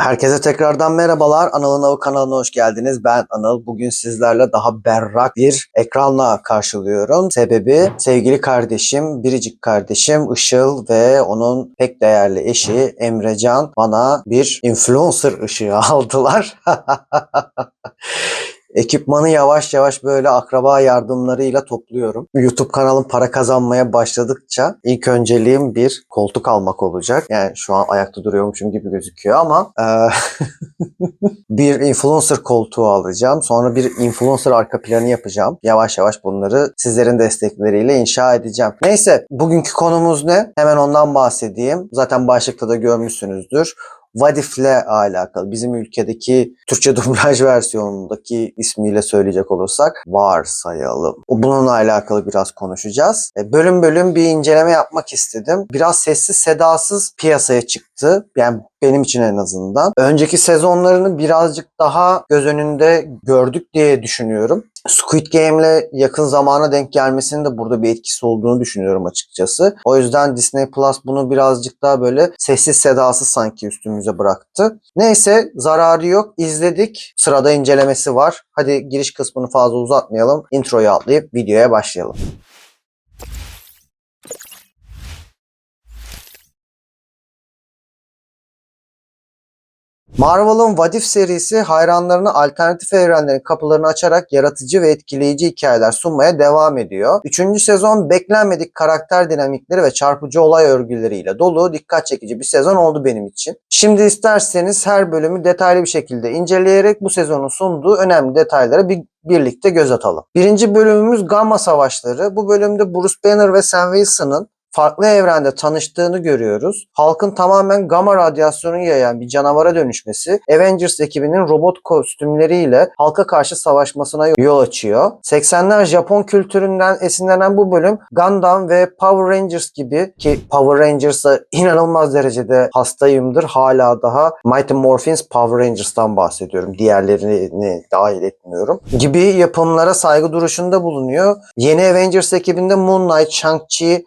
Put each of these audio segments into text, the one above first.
Herkese tekrardan merhabalar. Anıl'ın Avı kanalına hoş geldiniz. Ben Anıl. Bugün sizlerle daha berrak bir ekranla karşılıyorum. Sebebi sevgili kardeşim, biricik kardeşim Işıl ve onun pek değerli eşi Emrecan bana bir influencer ışığı aldılar. Ekipmanı yavaş yavaş böyle akraba yardımlarıyla topluyorum. YouTube kanalım para kazanmaya başladıkça ilk önceliğim bir koltuk almak olacak. Yani şu an ayakta duruyormuşum gibi gözüküyor ama eee, bir influencer koltuğu alacağım. Sonra bir influencer arka planı yapacağım. Yavaş yavaş bunları sizlerin destekleriyle inşa edeceğim. Neyse bugünkü konumuz ne? Hemen ondan bahsedeyim. Zaten başlıkta da görmüşsünüzdür. Vadif'le alakalı bizim ülkedeki Türkçe dublaj versiyonundaki ismiyle söyleyecek olursak varsayalım. Bununla alakalı biraz konuşacağız. E, Bölüm bölüm bir inceleme yapmak istedim. Biraz sessiz sedasız piyasaya çıktı. Yani benim için en azından. Önceki sezonlarını birazcık daha göz önünde gördük diye düşünüyorum. Squid Game'le yakın zamana denk gelmesinin de burada bir etkisi olduğunu düşünüyorum açıkçası. O yüzden Disney Plus bunu birazcık daha böyle sessiz sedasız sanki üstümüze bıraktı. Neyse zararı yok. İzledik. Sırada incelemesi var. Hadi giriş kısmını fazla uzatmayalım. Introyu atlayıp videoya başlayalım. Marvel'ın Vadif serisi hayranlarına alternatif evrenlerin kapılarını açarak yaratıcı ve etkileyici hikayeler sunmaya devam ediyor. Üçüncü sezon beklenmedik karakter dinamikleri ve çarpıcı olay örgüleriyle dolu dikkat çekici bir sezon oldu benim için. Şimdi isterseniz her bölümü detaylı bir şekilde inceleyerek bu sezonun sunduğu önemli detaylara bir birlikte göz atalım. Birinci bölümümüz Gamma Savaşları. Bu bölümde Bruce Banner ve Sam Wilson'ın farklı evrende tanıştığını görüyoruz. Halkın tamamen gamma radyasyonu yayan bir canavara dönüşmesi Avengers ekibinin robot kostümleriyle halka karşı savaşmasına yol açıyor. 80'ler Japon kültüründen esinlenen bu bölüm Gundam ve Power Rangers gibi ki Power Rangers'a inanılmaz derecede hastayımdır. Hala daha Mighty Morphins Power Rangers'tan bahsediyorum. Diğerlerini dahil etmiyorum. Gibi yapımlara saygı duruşunda bulunuyor. Yeni Avengers ekibinde Moon Knight, Shang-Chi,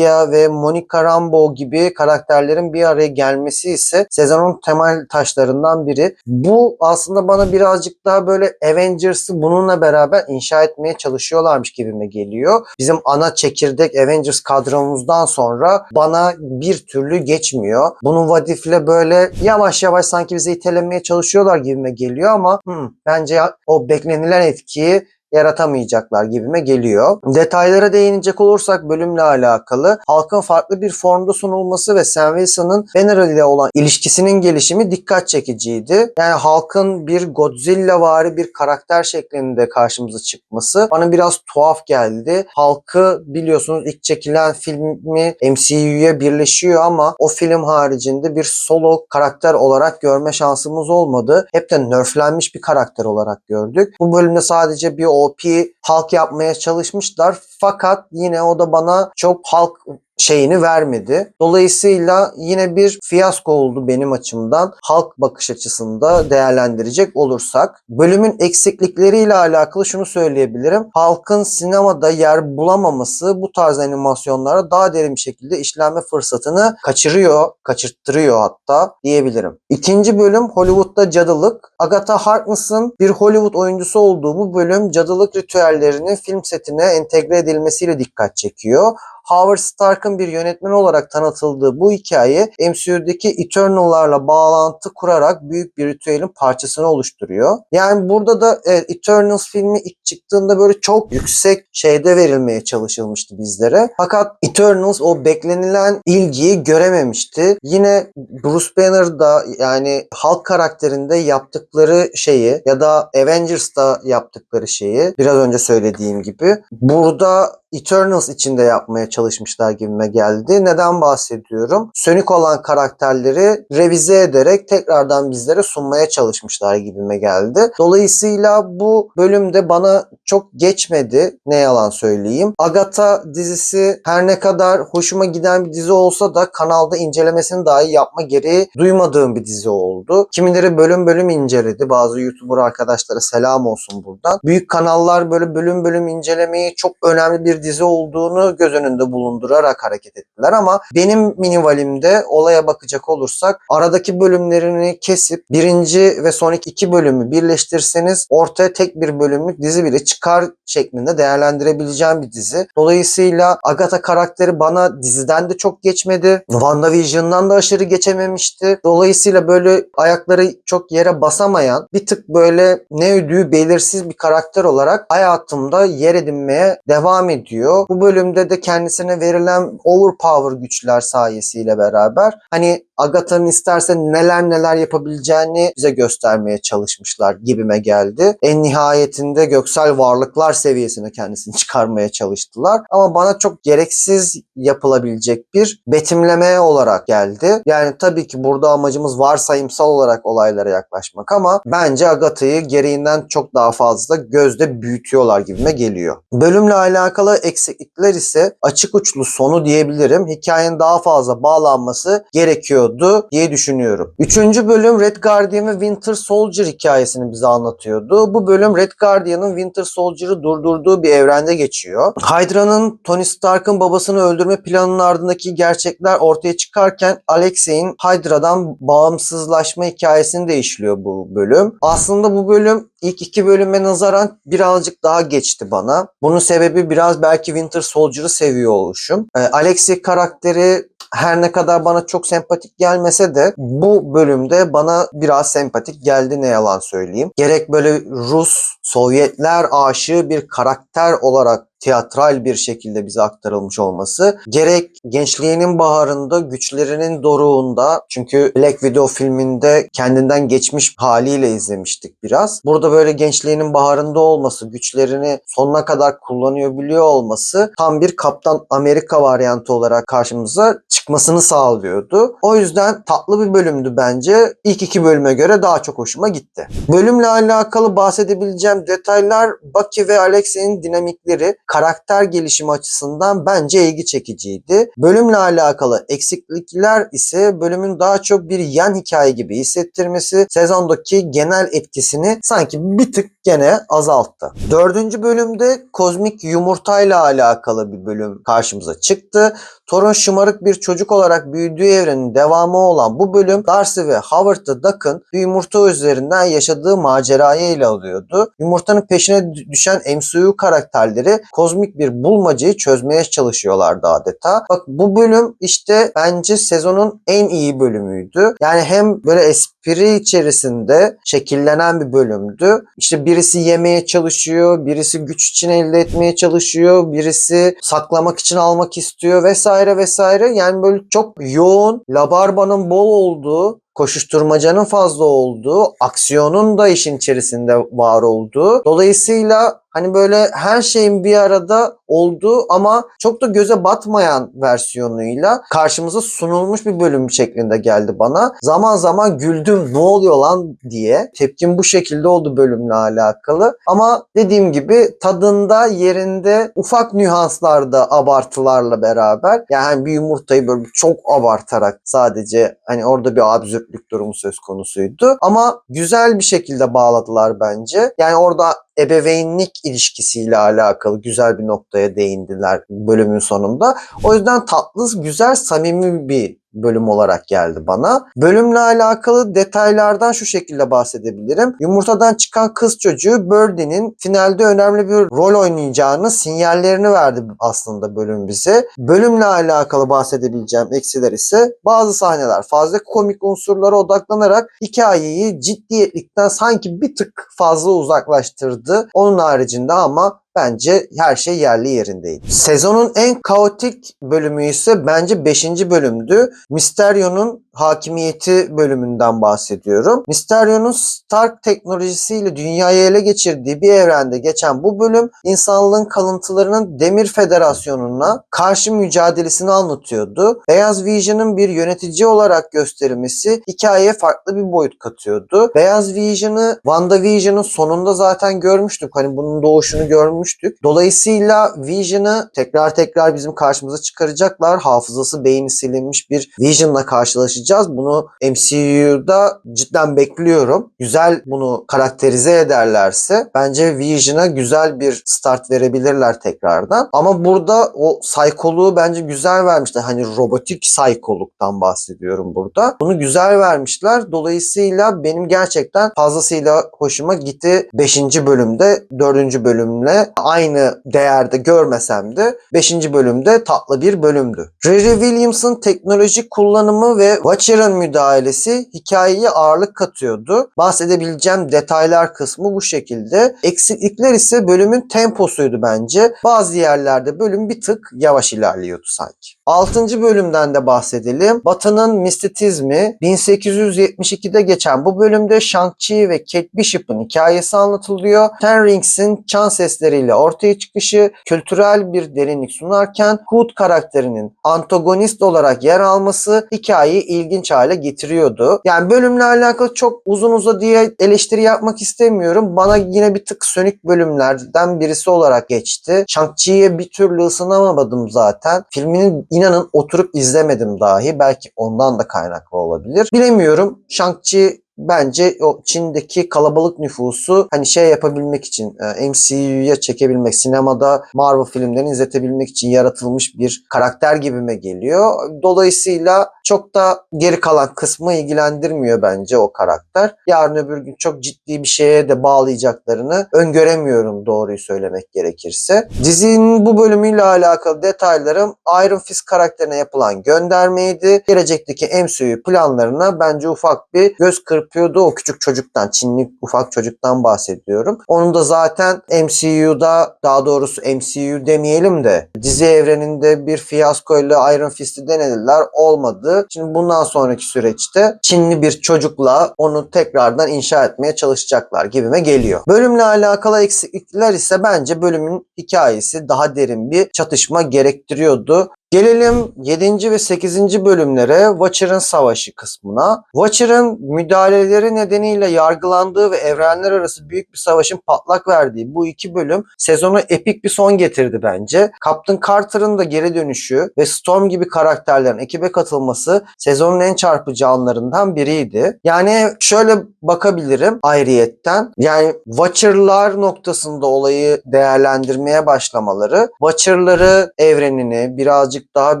Nakia ve Monica Rambeau gibi karakterlerin bir araya gelmesi ise sezonun temel taşlarından biri. Bu aslında bana birazcık daha böyle Avengers'ı bununla beraber inşa etmeye çalışıyorlarmış gibime geliyor. Bizim ana çekirdek Avengers kadromuzdan sonra bana bir türlü geçmiyor. Bunu Vadif'le böyle yavaş yavaş sanki bize itelemeye çalışıyorlar gibime geliyor ama hmm, bence o beklenilen etkiyi yaratamayacaklar gibime geliyor. Detaylara değinecek olursak bölümle alakalı halkın farklı bir formda sunulması ve Sam Wilson'ın Banner ile olan ilişkisinin gelişimi dikkat çekiciydi. Yani halkın bir Godzilla vari bir karakter şeklinde karşımıza çıkması bana biraz tuhaf geldi. Halkı biliyorsunuz ilk çekilen filmi MCU'ya birleşiyor ama o film haricinde bir solo karakter olarak görme şansımız olmadı. Hep de nerflenmiş bir karakter olarak gördük. Bu bölümde sadece bir OP halk yapmaya çalışmışlar. Fakat yine o da bana çok halk şeyini vermedi. Dolayısıyla yine bir fiyasko oldu benim açımdan. Halk bakış açısında değerlendirecek olursak. Bölümün eksiklikleriyle alakalı şunu söyleyebilirim. Halkın sinemada yer bulamaması bu tarz animasyonlara daha derin bir şekilde işlenme fırsatını kaçırıyor, kaçırttırıyor hatta diyebilirim. İkinci bölüm Hollywood'da cadılık. Agatha Harkness'ın bir Hollywood oyuncusu olduğu bu bölüm cadılık ritüellerinin film setine entegre edilmesiyle dikkat çekiyor. Howard Stark'ın bir yönetmen olarak tanıtıldığı bu hikaye MCU'daki Eternal'larla bağlantı kurarak büyük bir ritüelin parçasını oluşturuyor. Yani burada da evet, Eternals filmi ilk çıktığında böyle çok yüksek şeyde verilmeye çalışılmıştı bizlere. Fakat Eternals o beklenilen ilgiyi görememişti. Yine Bruce Banner'da yani Hulk karakterinde yaptıkları şeyi ya da Avengers'ta yaptıkları şeyi biraz önce söylediğim gibi burada Eternals içinde yapmaya çalışmışlar gibime geldi. Neden bahsediyorum? Sönük olan karakterleri revize ederek tekrardan bizlere sunmaya çalışmışlar gibime geldi. Dolayısıyla bu bölümde bana çok geçmedi. Ne yalan söyleyeyim. Agatha dizisi her ne kadar hoşuma giden bir dizi olsa da kanalda incelemesini dahi yapma gereği duymadığım bir dizi oldu. Kimileri bölüm bölüm inceledi. Bazı YouTuber arkadaşlara selam olsun buradan. Büyük kanallar böyle bölüm bölüm incelemeyi çok önemli bir dizi olduğunu göz önünde bulundurarak hareket ettiler ama benim minivalimde olaya bakacak olursak aradaki bölümlerini kesip birinci ve sonraki iki bölümü birleştirseniz ortaya tek bir bölümlük dizi bile çıkar şeklinde değerlendirebileceğim bir dizi. Dolayısıyla Agatha karakteri bana diziden de çok geçmedi. WandaVision'dan da aşırı geçememişti. Dolayısıyla böyle ayakları çok yere basamayan bir tık böyle ne ödüğü belirsiz bir karakter olarak hayatımda yer edinmeye devam ediyor. Bu bölümde de kendisine verilen overpower güçler sayesiyle beraber hani Agatha'nın isterse neler neler yapabileceğini bize göstermeye çalışmışlar gibime geldi. En nihayetinde göksel varlıklar seviyesine kendisini çıkarmaya çalıştılar. Ama bana çok gereksiz yapılabilecek bir betimleme olarak geldi. Yani tabii ki burada amacımız varsayımsal olarak olaylara yaklaşmak ama bence Agatha'yı gereğinden çok daha fazla gözde büyütüyorlar gibime geliyor. Bölümle alakalı eksiklikler ise açık uçlu sonu diyebilirim. Hikayenin daha fazla bağlanması gerekiyordu diye düşünüyorum. Üçüncü bölüm Red Guardian ve Winter Soldier hikayesini bize anlatıyordu. Bu bölüm Red Guardian'ın Winter Soldier'ı durdurduğu bir evrende geçiyor. Hydra'nın Tony Stark'ın babasını öldürme planının ardındaki gerçekler ortaya çıkarken Alexei'nin Hydra'dan bağımsızlaşma hikayesini de bu bölüm. Aslında bu bölüm ilk iki bölüme nazaran birazcık daha geçti bana. Bunun sebebi biraz belki Winter Soldier'ı seviyor oluşum. Ee, Alexei karakteri her ne kadar bana çok sempatik gelmese de bu bölümde bana biraz sempatik geldi ne yalan söyleyeyim. Gerek böyle Rus, Sovyetler aşığı bir karakter olarak tiyatral bir şekilde bize aktarılmış olması gerek gençliğinin baharında güçlerinin doruğunda çünkü Black Widow filminde kendinden geçmiş haliyle izlemiştik biraz. Burada böyle gençliğinin baharında olması, güçlerini sonuna kadar kullanıyor biliyor olması tam bir Kaptan Amerika varyantı olarak karşımıza çıkmasını sağlıyordu. O yüzden tatlı bir bölümdü bence. İlk iki bölüme göre daha çok hoşuma gitti. Bölümle alakalı bahsedebileceğim detaylar Bucky ve Alexei'nin dinamikleri, karakter gelişimi açısından bence ilgi çekiciydi. Bölümle alakalı eksiklikler ise bölümün daha çok bir yan hikaye gibi hissettirmesi sezondaki genel etkisini sanki bir tık gene azalttı. Dördüncü bölümde kozmik yumurtayla alakalı bir bölüm karşımıza çıktı. Thor'un şımarık bir çocuk olarak büyüdüğü evrenin devamı olan bu bölüm Darcy ve Howard'ı Duck'ın bir yumurta üzerinden yaşadığı macerayı ele alıyordu. Yumurtanın peşine düşen MCU karakterleri kozmik bir bulmacayı çözmeye çalışıyorlardı adeta. Bak bu bölüm işte bence sezonun en iyi bölümüydü. Yani hem böyle espri içerisinde şekillenen bir bölümdü. İşte birisi yemeye çalışıyor, birisi güç için elde etmeye çalışıyor, birisi saklamak için almak istiyor vesaire vesaire. Yani böyle çok yoğun, labarbanın bol olduğu koşuşturmacanın fazla olduğu, aksiyonun da işin içerisinde var olduğu. Dolayısıyla hani böyle her şeyin bir arada olduğu ama çok da göze batmayan versiyonuyla karşımıza sunulmuş bir bölüm şeklinde geldi bana. Zaman zaman güldüm ne oluyor lan diye. Tepkim bu şekilde oldu bölümle alakalı. Ama dediğim gibi tadında yerinde ufak nüanslarda abartılarla beraber yani bir yumurtayı böyle çok abartarak sadece hani orada bir absürtlük durumu söz konusuydu. Ama güzel bir şekilde bağladılar bence. Yani orada ebeveynlik ilişkisiyle alakalı güzel bir noktaya değindiler bölümün sonunda. O yüzden tatlı, güzel, samimi bir bölüm olarak geldi bana. Bölümle alakalı detaylardan şu şekilde bahsedebilirim. Yumurtadan çıkan kız çocuğu Birdie'nin finalde önemli bir rol oynayacağını sinyallerini verdi aslında bölüm bize. Bölümle alakalı bahsedebileceğim eksiler ise bazı sahneler fazla komik unsurlara odaklanarak hikayeyi ciddiyetlikten sanki bir tık fazla uzaklaştırdı. Onun haricinde ama bence her şey yerli yerindeydi. Sezonun en kaotik bölümü ise bence 5. bölümdü. Mysterio'nun hakimiyeti bölümünden bahsediyorum. Mysterio'nun Stark teknolojisiyle dünyayı ele geçirdiği bir evrende geçen bu bölüm insanlığın kalıntılarının Demir Federasyonu'na karşı mücadelesini anlatıyordu. Beyaz Vision'ın bir yönetici olarak gösterilmesi hikayeye farklı bir boyut katıyordu. Beyaz Vision'ı WandaVision'ın sonunda zaten görmüştük. Hani bunun doğuşunu görmüştük. Dolayısıyla Vision'ı tekrar tekrar bizim karşımıza çıkaracaklar. Hafızası beyni silinmiş bir Vision'la karşılaşacak yaşayacağız. Bunu MCU'da cidden bekliyorum. Güzel bunu karakterize ederlerse bence Vision'a güzel bir start verebilirler tekrardan. Ama burada o saykoluğu bence güzel vermişler. Hani robotik saykoluktan bahsediyorum burada. Bunu güzel vermişler. Dolayısıyla benim gerçekten fazlasıyla hoşuma gitti. 5. bölümde 4. bölümle aynı değerde görmesem de 5. bölümde tatlı bir bölümdü. Riri Williams'ın teknolojik kullanımı ve Watcher'ın müdahalesi hikayeye ağırlık katıyordu. Bahsedebileceğim detaylar kısmı bu şekilde. Eksiklikler ise bölümün temposuydu bence. Bazı yerlerde bölüm bir tık yavaş ilerliyordu sanki. 6. bölümden de bahsedelim. Batı'nın mistisizmi 1872'de geçen bu bölümde Shang-Chi ve Kate Bishop'ın hikayesi anlatılıyor. Ten Rings'in çan sesleriyle ortaya çıkışı kültürel bir derinlik sunarken Hood karakterinin antagonist olarak yer alması hikayeyi ilginç hale getiriyordu. Yani bölümle alakalı çok uzun uza diye eleştiri yapmak istemiyorum. Bana yine bir tık sönük bölümlerden birisi olarak geçti. Shang-Chi'ye bir türlü ısınamadım zaten. Filmini inanın oturup izlemedim dahi. Belki ondan da kaynaklı olabilir. Bilemiyorum. Shang-Chi bence o Çin'deki kalabalık nüfusu hani şey yapabilmek için e, MCU'ya çekebilmek, sinemada Marvel filmlerini izletebilmek için yaratılmış bir karakter gibime geliyor. Dolayısıyla çok da geri kalan kısmı ilgilendirmiyor bence o karakter. Yarın öbür gün çok ciddi bir şeye de bağlayacaklarını öngöremiyorum doğruyu söylemek gerekirse. Dizinin bu bölümüyle alakalı detaylarım Iron Fist karakterine yapılan göndermeydi. Gelecekteki MCU planlarına bence ufak bir göz kırpıyordu o küçük çocuktan, Çinli ufak çocuktan bahsediyorum. Onu da zaten MCU'da daha doğrusu MCU demeyelim de dizi evreninde bir fiyaskoyla Iron Fist'i denediler. Olmadı. Şimdi bundan sonraki süreçte Çinli bir çocukla onu tekrardan inşa etmeye çalışacaklar gibime geliyor. Bölümle alakalı eksiklikler ise bence bölümün hikayesi daha derin bir çatışma gerektiriyordu. Gelelim 7. ve 8. bölümlere Watcher'ın savaşı kısmına. Watcher'ın müdahaleleri nedeniyle yargılandığı ve evrenler arası büyük bir savaşın patlak verdiği bu iki bölüm sezonu epik bir son getirdi bence. Captain Carter'ın da geri dönüşü ve Storm gibi karakterlerin ekibe katılması sezonun en çarpıcı anlarından biriydi. Yani şöyle bakabilirim ayrıyetten. Yani Watcher'lar noktasında olayı değerlendirmeye başlamaları, Watcher'ları evrenini birazcık daha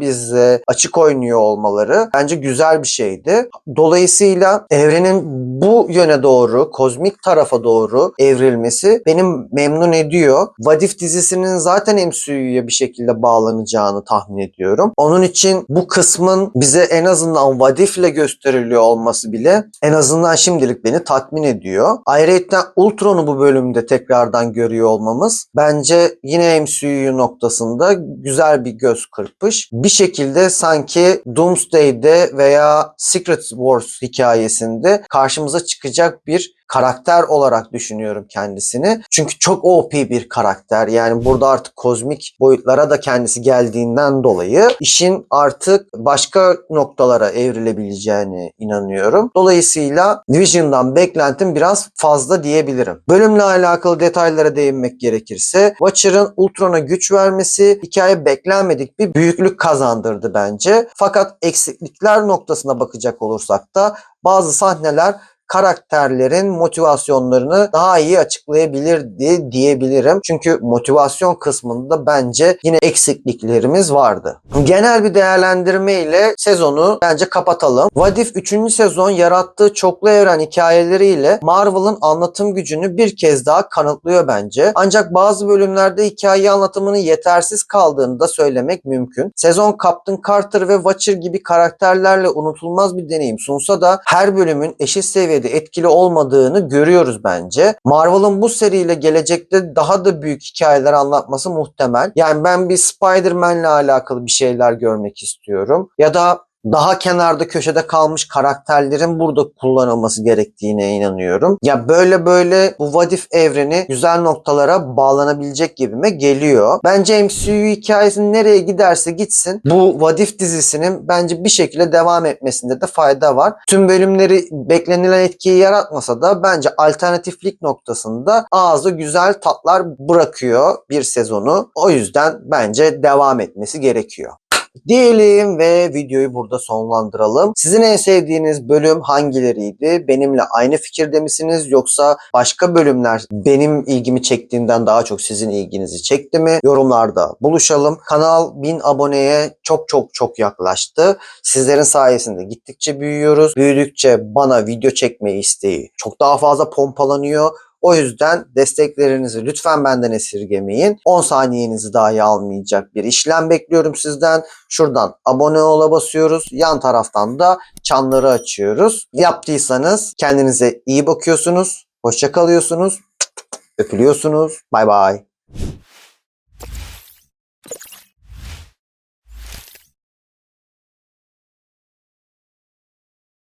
bize açık oynuyor olmaları bence güzel bir şeydi. Dolayısıyla evrenin bu yöne doğru, kozmik tarafa doğru evrilmesi benim memnun ediyor. Vadif dizisinin zaten MCU'ya bir şekilde bağlanacağını tahmin ediyorum. Onun için bu kısmın bize en azından Vadif'le gösteriliyor olması bile en azından şimdilik beni tatmin ediyor. Ayrıca Ultron'u bu bölümde tekrardan görüyor olmamız bence yine MCU noktasında güzel bir göz kırpış. Bir şekilde sanki Doomsday'de veya Secret Wars hikayesinde karşımıza çıkacak bir karakter olarak düşünüyorum kendisini. Çünkü çok OP bir karakter. Yani burada artık kozmik boyutlara da kendisi geldiğinden dolayı işin artık başka noktalara evrilebileceğine inanıyorum. Dolayısıyla Vision'dan beklentim biraz fazla diyebilirim. Bölümle alakalı detaylara değinmek gerekirse Watcher'ın Ultron'a güç vermesi hikaye beklenmedik bir büyüklük kazandırdı bence. Fakat eksiklikler noktasına bakacak olursak da bazı sahneler karakterlerin motivasyonlarını daha iyi açıklayabilirdi diyebilirim. Çünkü motivasyon kısmında bence yine eksikliklerimiz vardı. Genel bir değerlendirme ile sezonu bence kapatalım. Vadif 3. sezon yarattığı çoklu evren hikayeleriyle Marvel'ın anlatım gücünü bir kez daha kanıtlıyor bence. Ancak bazı bölümlerde hikaye anlatımının yetersiz kaldığını da söylemek mümkün. Sezon Captain Carter ve Watcher gibi karakterlerle unutulmaz bir deneyim sunsa da her bölümün eşit seviyede etkili olmadığını görüyoruz bence. Marvel'ın bu seriyle gelecekte daha da büyük hikayeler anlatması muhtemel. Yani ben bir Spider-Man'le alakalı bir şeyler görmek istiyorum. Ya da daha kenarda köşede kalmış karakterlerin burada kullanılması gerektiğine inanıyorum. Ya böyle böyle bu Vadif evreni güzel noktalara bağlanabilecek gibime geliyor. Bence MCU hikayesinin nereye giderse gitsin bu Vadif dizisinin bence bir şekilde devam etmesinde de fayda var. Tüm bölümleri beklenilen etkiyi yaratmasa da bence alternatiflik noktasında ağzı güzel tatlar bırakıyor bir sezonu. O yüzden bence devam etmesi gerekiyor. Diyelim ve videoyu burada sonlandıralım. Sizin en sevdiğiniz bölüm hangileriydi? Benimle aynı fikirde misiniz yoksa başka bölümler benim ilgimi çektiğinden daha çok sizin ilginizi çekti mi? Yorumlarda buluşalım. Kanal 1000 aboneye çok çok çok yaklaştı. Sizlerin sayesinde gittikçe büyüyoruz. Büyüdükçe bana video çekme isteği çok daha fazla pompalanıyor. O yüzden desteklerinizi lütfen benden esirgemeyin. 10 saniyenizi dahi almayacak bir işlem bekliyorum sizden. Şuradan abone ola basıyoruz. Yan taraftan da çanları açıyoruz. Yaptıysanız kendinize iyi bakıyorsunuz. Hoşça kalıyorsunuz. Öpülüyorsunuz. Bay bay.